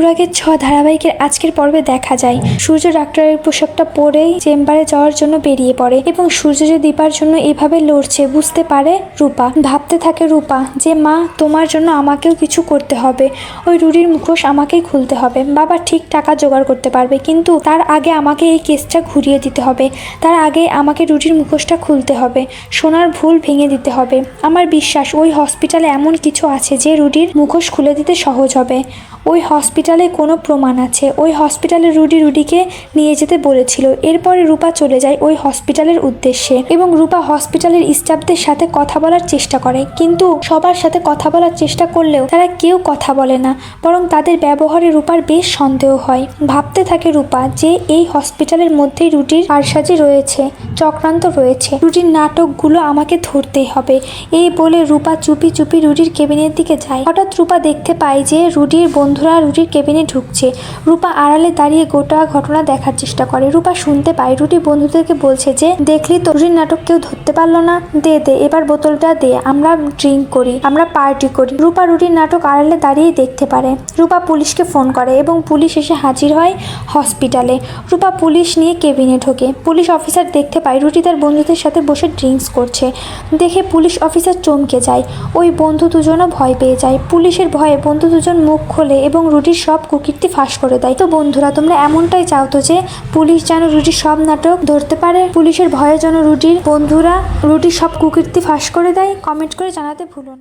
অনুরাগের ছ ধারাবাহিকের আজকের পর্বে দেখা যায়। সূর্য ডাক্তারের পোশাকটা পরেই চেম্বারে যাওয়ার জন্য বেরিয়ে পড়ে এবং সূর্য যে দীপার জন্য এভাবে লড়ছে, বুঝতে পারে রূপা। ভাবতে থাকে রূপা যে, মা, তোমার জন্য আমাকেও কিছু করতে হবে। ওই রুডির মুখোশ আমাকেই খুলতে হবে। বাবা ঠিক টাকা জোগাড় করতে পারবে, কিন্তু তার আগে আমাকে এই কেসটা ঘুরিয়ে দিতে হবে। তার আগে আমাকে রুটির মুখোশটা খুলতে হবে। সোনার ভুল ভেঙে দিতে হবে। আমার বিশ্বাস, ওই হসপিটালে এমন কিছু আছে যে রুডির মুখোশ খুলে দিতে সহজ হবে। ওই হসপিটালে কোনো প্রমাণ আছে। ওই হসপিটালে রুডি রুডিকে নিয়ে যেতে বলেছিল। এরপরে রূপা চলে যায় ওই হসপিটালের উদ্দেশ্যে এবং রূপা হসপিটালের স্টাফদের সাথে কথা বলার চেষ্টা করে। কিন্তু সবার সাথে কথা বলার চেষ্টা করলেও তারা কেউ কথা বলে না, বরং তাদের ব্যবহারে রূপার বেশ সন্দেহ হয়। ভাবতে থাকে রূপা যে এই হসপিটালের মধ্যেই রুটির কারসাজি রয়েছে, চক্রান্ত রয়েছে। রুটির নাটকগুলো আমাকে ধরতেই হবে। এই বলে রূপা চুপি চুপি রুডির কেবিনের দিকে যায়। হঠাৎ রূপা দেখতে পায় যে রুডির বন্ধুরা রুডির কেবিনে ঢুকছে। রূপা আড়ালে দাঁড়িয়ে গোটা ঘটনা দেখার চেষ্টা করে। রূপা শুনতে পায়, রুটি বন্ধুদেরকে বলছে যে, দেখলি তো, রুটির নাটক কেউ ধরতে পারল না? দে দে, এবার বোতলটা দে, আমরা ড্রিঙ্ক করি, আমরা পার্টি করি। রূপা রুটির নাটক আড়ালে দাঁড়িয়ে দেখতে পারে। রূপা পুলিশকে ফোন করে এবং পুলিশ এসে হাজির হয় হসপিটালে। রূপা পুলিশ নিয়ে কেবিনে ঢোকে। পুলিশ অফিসার দেখতে পায়, রুটি তার বন্ধুদের সাথে বসে ড্রিঙ্কস করছে। দেখে পুলিশ অফিসার চমকে যায়। ওই বন্ধু দুজনও ভয় পেয়ে যায়। পুলিশের ভয়ে বন্ধু দুজন মুখ খোলে এবং রুটির সব কুকীর্তি ফাঁস করে দেয়। তো বন্ধুরা, তোমরা এমনটাই চাও তো যে পুলিশ যেন রুটির সব নাটক ধরতে পারে? পুলিশের ভয়ে যেন রুটির বন্ধুরা রুটির সব কুকীর্তি ফাঁস করে দেয়? কমেন্ট করে জানাতে ভুলো না।